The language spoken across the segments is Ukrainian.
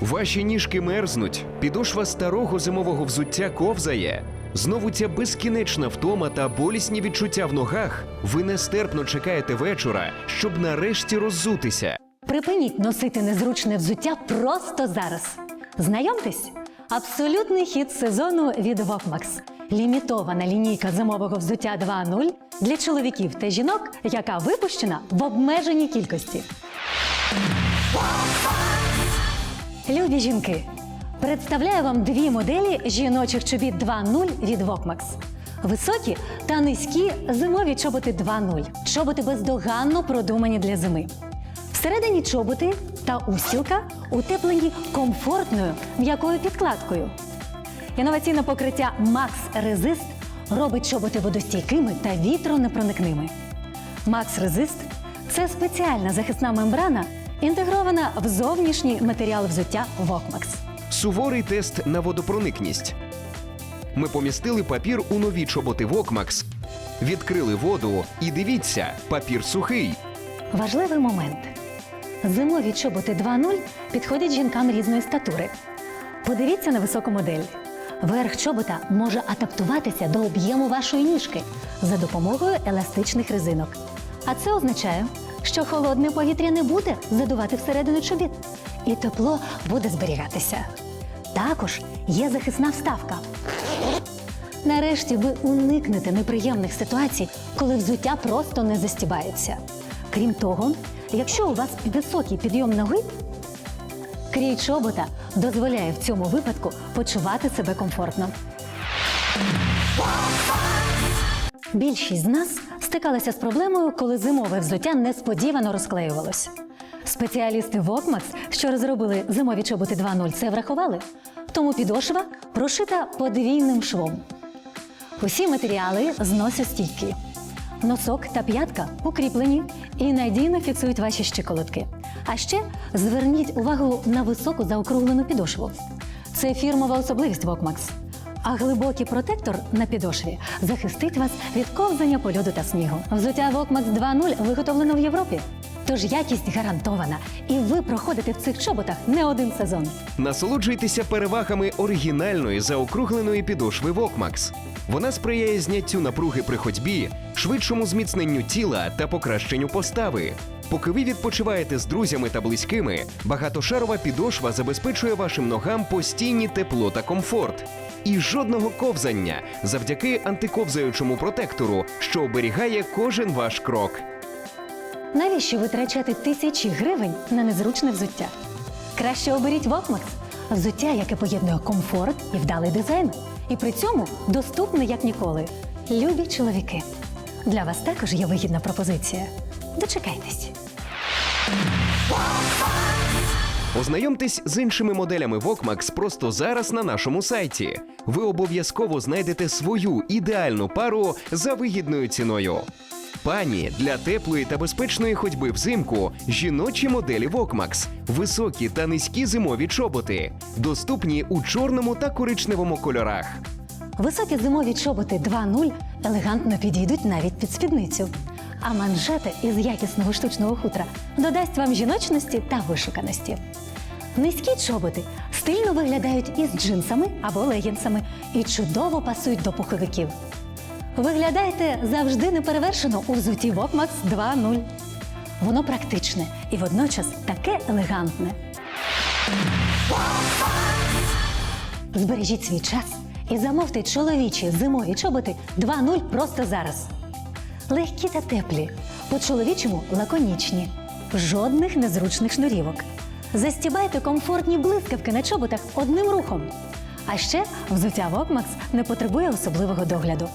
Ваші ніжки мерзнуть, підошва старого зимового взуття ковзає. Знову ця безкінечна втома та болісні відчуття в ногах. Ви нестерпно чекаєте вечора, щоб нарешті роззутися. Припиніть носити незручне взуття просто зараз. Знайомтесь, абсолютний хід сезону від Вокмакс. Лімітована лінійка зимового взуття 2.0 для чоловіків та жінок, яка випущена в обмеженій кількості. Любі жінки, представляю вам дві моделі жіночих чобіт 2.0 від Вокмакс. Високі та низькі зимові чоботи 2.0. Чоботи бездоганно продумані для зими. Всередині чоботи та устілка утеплені комфортною м'якою підкладкою. Інноваційне покриття Max Resist робить чоботи водостійкими та вітронепроникними. Max Resist – це спеціальна захисна мембрана, інтегрована в зовнішній матеріал взуття Vokmax. Суворий тест на водопроникність. Ми помістили папір у нові чоботи Вокмакс, відкрили воду і дивіться, папір сухий. Важливий момент. Зимові чоботи 2.0 підходять жінкам різної статури. Подивіться на високу модель. Верх чобота може адаптуватися до об'єму вашої ніжки за допомогою еластичних резинок. А це означає, що холодне повітря не буде задувати всередину чобіт, і тепло буде зберігатися. Також є захисна вставка. Нарешті ви уникнете неприємних ситуацій, коли взуття просто не застібається. Крім того, якщо у вас високий підйом ноги, крій чобота дозволяє в цьому випадку почувати себе комфортно. Більшість з нас стикалися з проблемою, коли зимове взуття несподівано розклеювалось. Спеціалісти Вокмакс, що розробили зимові чоботи 2.0, це врахували. Тому підошва прошита подвійним швом. Усі матеріали зносостійкі. Носок та п'ятка укріплені і надійно фіксують ваші щиколотки. А ще зверніть увагу на високу заокруглену підошву. Це фірмова особливість Вокмакс. А глибокий протектор на підошві захистить вас від ковзання по льоду та снігу. Взуття Вокмакс 2.0 виготовлено в Європі. Тож якість гарантована, і ви проходите в цих чоботах не один сезон. Насолоджуйтеся перевагами оригінальної заокругленої підошви Вокмакс. Вона сприяє зняттю напруги при ходьбі, швидшому зміцненню тіла та покращенню постави. Поки ви відпочиваєте з друзями та близькими, багатошарова підошва забезпечує вашим ногам постійні тепло та комфорт. І жодного ковзання завдяки антиковзаючому протектору, що оберігає кожен ваш крок. Навіщо витрачати тисячі гривень на незручне взуття? Краще оберіть Вокмакс – взуття, яке поєднує комфорт і вдалий дизайн. І при цьому доступне як ніколи. Любі чоловіки. Для вас також є вигідна пропозиція. Дочекайтесь. Ознайомтесь з іншими моделями Вокмакс просто зараз на нашому сайті. Ви обов'язково знайдете свою ідеальну пару за вигідною ціною. Пані для теплої та безпечної ходьби взимку жіночі моделі Вокмакс, високі та низькі зимові чоботи, доступні у чорному та коричневому кольорах. Високі зимові чоботи 2.0 елегантно підійдуть навіть під спідницю. А манжети із якісного штучного хутра додасть вам жіночності та вишуканості. Низькі чоботи стильно виглядають із джинсами або легінсами і чудово пасують до пуховиків. Виглядаєте завжди неперевершено у взуті Vokmax 2.0. Воно практичне і водночас таке елегантне. Збережіть свій час і замовте чоловічі зимові чоботи 2.0 просто зараз. Легкі та теплі, по-чоловічому лаконічні, жодних незручних шнурівок. Застібайте комфортні блискавки на чоботах одним рухом. А ще взуття Вокмакс не потребує особливого догляду.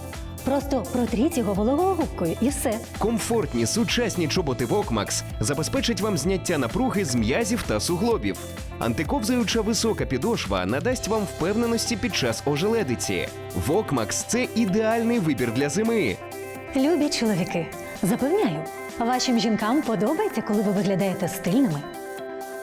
Просто протріть його вологою губкою і все. Комфортні сучасні чоботи Вокмакс забезпечать вам зняття напруги з м'язів та суглобів. Антиковзаюча висока підошва надасть вам впевненості під час ожеледиці. Вокмакс це ідеальний вибір для зими. Любі чоловіки, запевняю, вашим жінкам подобається, коли ви виглядаєте стильними.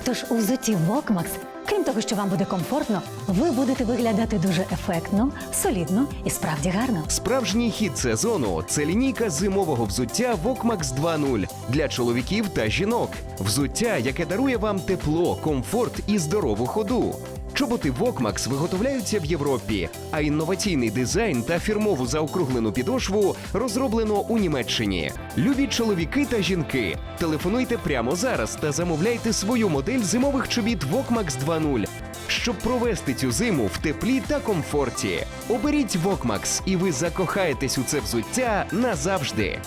Тож у взутті Вокмакс, крім того, що вам буде комфортно, ви будете виглядати дуже ефектно, солідно і справді гарно. Справжній хід сезону це лінійка зимового взуття Vokmax 2.0 для чоловіків та жінок. Взуття, яке дарує вам тепло, комфорт і здорову ходу. Чоботи Vokmax виготовляються в Європі, а інноваційний дизайн та фірмову заокруглену підошву розроблено у Німеччині. Любі чоловіки та жінки. Телефонуйте прямо зараз та замовляйте свою модель зимових чобіт Vokmax 2.0, щоб провести цю зиму в теплі та комфорті. Оберіть Vokmax, і ви закохаєтесь у це взуття назавжди.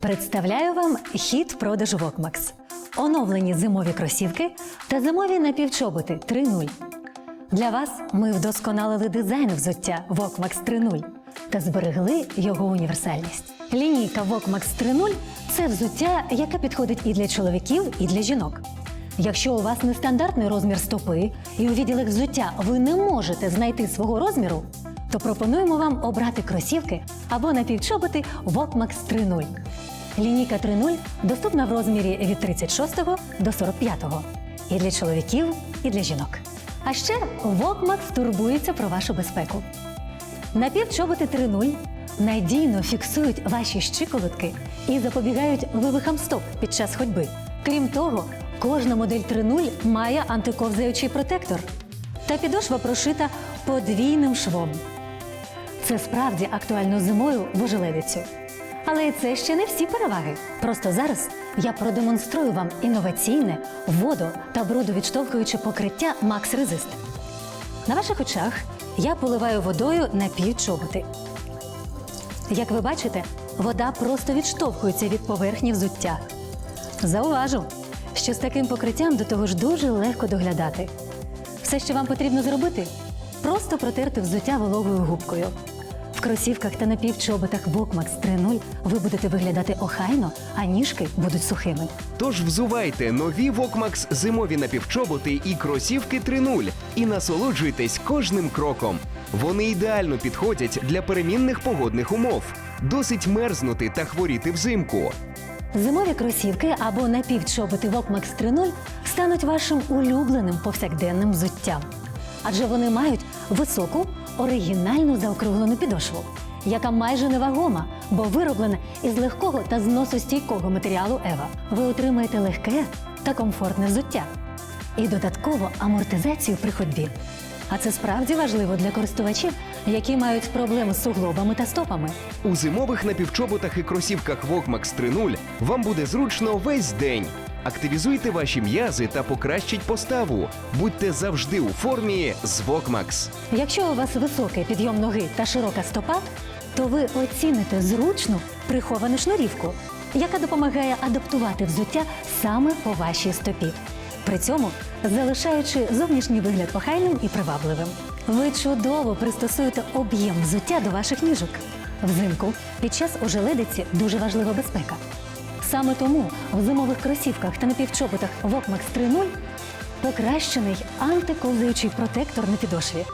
Представляю вам хід продажу Вокмакс. Оновлені зимові кросівки та зимові напівчоботи 3.0. Для вас ми вдосконалили дизайн взуття Вокмакс 3.0 та зберегли його універсальність. Лінійка Вокмакс 3.0 – це взуття, яке підходить і для чоловіків, і для жінок. Якщо у вас нестандартний розмір стопи і у відділах взуття ви не можете знайти свого розміру, то пропонуємо вам обрати кросівки або напівчоботи Vokmax 3.0. Лінійка 3.0 доступна в розмірі від 36 до 45 і для чоловіків, і для жінок. А ще Vokmax турбується про вашу безпеку. Напівчоботи 3.0 надійно фіксують ваші щиколотки і запобігають вивихам стоп під час ходьби. Крім того, кожна модель 3.0 має антиковзаючий протектор. Та підошва прошита подвійним швом. Це справді актуально зимою в ожеледицю. Але це ще не всі переваги. Просто зараз я продемонструю вам інноваційне воду та брудовідштовхуюче покриття Max Resist. На ваших очах я поливаю водою на чоботи. Як ви бачите, вода просто відштовхується від поверхні взуття. Зауважу, що з таким покриттям до того ж дуже легко доглядати. Все, що вам потрібно зробити, просто протерти взуття вологою губкою. В кросівках та напівчоботах Vokmax 3.0 ви будете виглядати охайно, а ніжки будуть сухими. Тож взувайте нові Vokmax зимові напівчоботи і кросівки 3.0 і насолоджуйтесь кожним кроком. Вони ідеально підходять для перемінних погодних умов. Досить мерзнути та хворіти взимку. Зимові кросівки або напівчоботи Vokmax 3.0 стануть вашим улюбленим повсякденним взуттям. Адже вони мають високу оригінальну заокруглену підошву, яка майже невагома, бо вироблена із легкого та зносостійкого матеріалу Ева. Ви отримаєте легке та комфортне взуття і додатково амортизацію при ходьбі. А це справді важливо для користувачів, які мають проблеми з суглобами та стопами. У зимових напівчоботах і кросівках Vokmax 3.0 вам буде зручно весь день. Активізуйте ваші м'язи та покращіть поставу. Будьте завжди у формі з Vokmax. Якщо у вас високий підйом ноги та широка стопа, то ви оціните зручну приховану шнурівку, яка допомагає адаптувати взуття саме по вашій стопі. При цьому залишаючи зовнішній вигляд охайним і привабливим. Ви чудово пристосуєте об'єм взуття до ваших ніжок. Взимку під час ожеледиці дуже важлива безпека. Саме тому в зимових кросівках та напівчоботах Vokmax 3.0 покращений антиколзуючий протектор на підошві.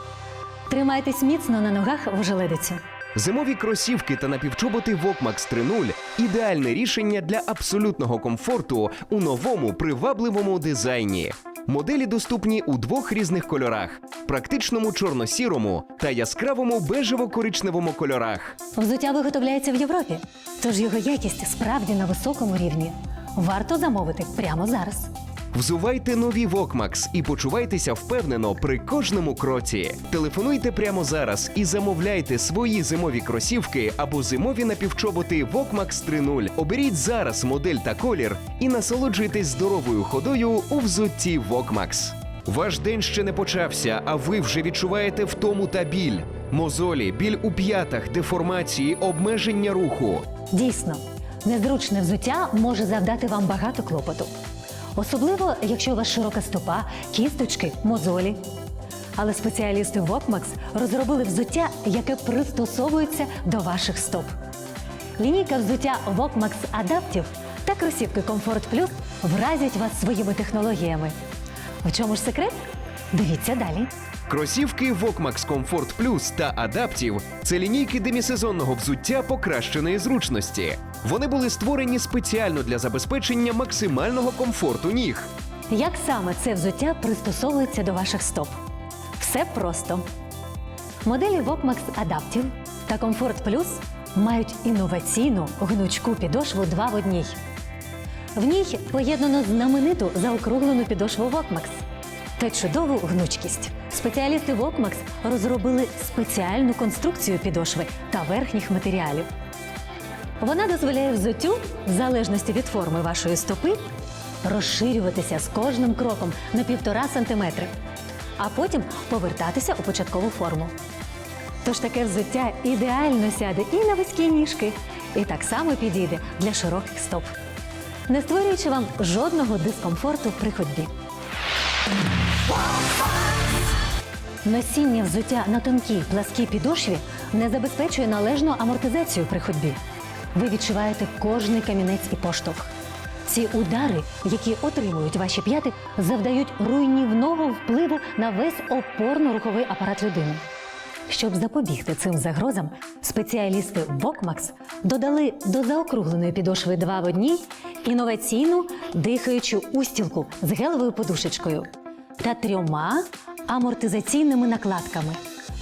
Тримайтесь міцно на ногах в желедиці. Зимові кросівки та напівчоботи Vokmax 3.0 – ідеальне рішення для абсолютного комфорту у новому привабливому дизайні. Моделі доступні у двох різних кольорах: практичному чорно-сірому та яскравому бежево-коричневому кольорах. Взуття виготовляється в Європі, тож його якість справді на високому рівні. Варто замовити прямо зараз. Взувайте нові Vokmax і почувайтеся впевнено при кожному кроці. Телефонуйте прямо зараз і замовляйте свої зимові кросівки або зимові напівчоботи Vokmax 3.0. Оберіть зараз модель та колір і насолоджуйтесь здоровою ходою у взутті Vokmax. Ваш день ще не почався, а ви вже відчуваєте втому та біль. Мозолі, біль у п'ятах, деформації, обмеження руху. Дійсно, незручне взуття може завдати вам багато клопоту. Особливо, якщо у вас широка стопа, кісточки, мозолі. Але спеціалісти Vokmax розробили взуття, яке пристосовується до ваших стоп. Лінійка взуття Vokmax Adaptive та кросівки Comfort Plus вразять вас своїми технологіями. В чому ж секрет? Дивіться далі. Кросівки Vokmax Comfort Plus та Adaptive – це лінійки демісезонного взуття покращеної зручності. Вони були створені спеціально для забезпечення максимального комфорту ніг. Як саме це взуття пристосовується до ваших стоп? Все просто. Моделі Vokmax Adaptive та Comfort Plus мають інноваційну гнучку підошву 2 в одній. В ній поєднано знамениту заокруглену підошву Vokmax та чудову гнучкість. Спеціалісти Vokmax розробили спеціальну конструкцію підошви та верхніх матеріалів. Вона дозволяє взуттю, в залежності від форми вашої стопи, розширюватися з кожним кроком на півтора сантиметри, а потім повертатися у початкову форму. Тож таке взуття ідеально сяде і на вузькі ніжки, і так само підійде для широких стоп, не створюючи вам жодного дискомфорту при ходьбі. Носіння взуття на тонкій пласкій підошві не забезпечує належну амортизацію при ходьбі. Ви відчуваєте кожний камінець і поштовх. Ці удари, які отримують ваші п'яти, завдають руйнівного впливу на весь опорно-руховий апарат людини. Щоб запобігти цим загрозам, спеціалісти Vokmax додали до заокругленої підошви два в одній інноваційну дихаючу устілку з гелевою подушечкою та трьома амортизаційними накладками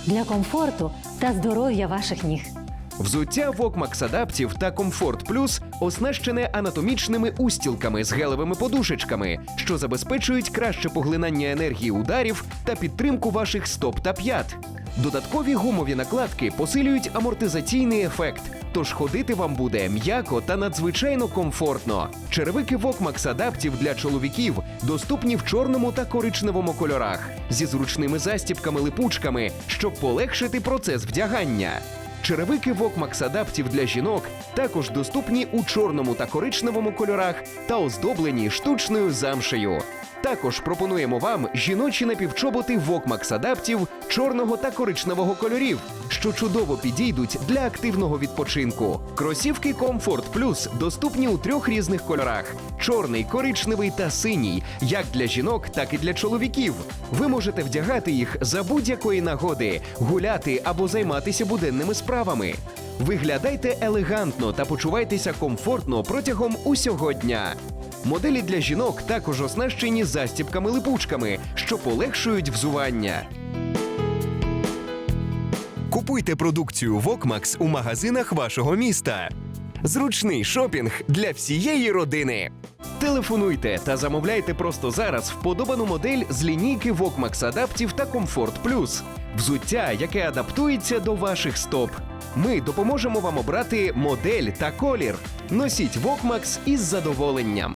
для комфорту та здоров'я ваших ніг. Взуття Adaptive та Comfort Plus оснащене анатомічними устілками з гелевими подушечками, що забезпечують краще поглинання енергії ударів та підтримку ваших стоп та п'ят. Додаткові гумові накладки посилюють амортизаційний ефект, тож ходити вам буде м'яко та надзвичайно комфортно. Черевики Vokmax Adaptive для чоловіків доступні в чорному та коричневому кольорах зі зручними застібками-липучками, щоб полегшити процес вдягання. Черевики Vokmax Adaptive для жінок також доступні у чорному та коричневому кольорах та оздоблені штучною замшею. Також пропонуємо вам жіночі напівчоботи Vokmax Adaptive чорного та коричневого кольорів, що чудово підійдуть для активного відпочинку. Кросівки Comfort Plus доступні у трьох різних кольорах: чорний, коричневий та синій, як для жінок, так і для чоловіків. Ви можете вдягати їх за будь-якої нагоди, гуляти або займатися буденними справами. Виглядайте елегантно та почувайтеся комфортно протягом усього дня. Моделі для жінок також оснащені застібками-липучками, що полегшують взування. Купуйте продукцію Vokmax у магазинах вашого міста. Зручний шопінг для всієї родини. Телефонуйте та замовляйте просто зараз вподобану модель з лінійки Vokmax Adaptive та Comfort Plus. Взуття, яке адаптується до ваших стоп. Ми допоможемо вам обрати модель та колір. Носіть Vokmax із задоволенням.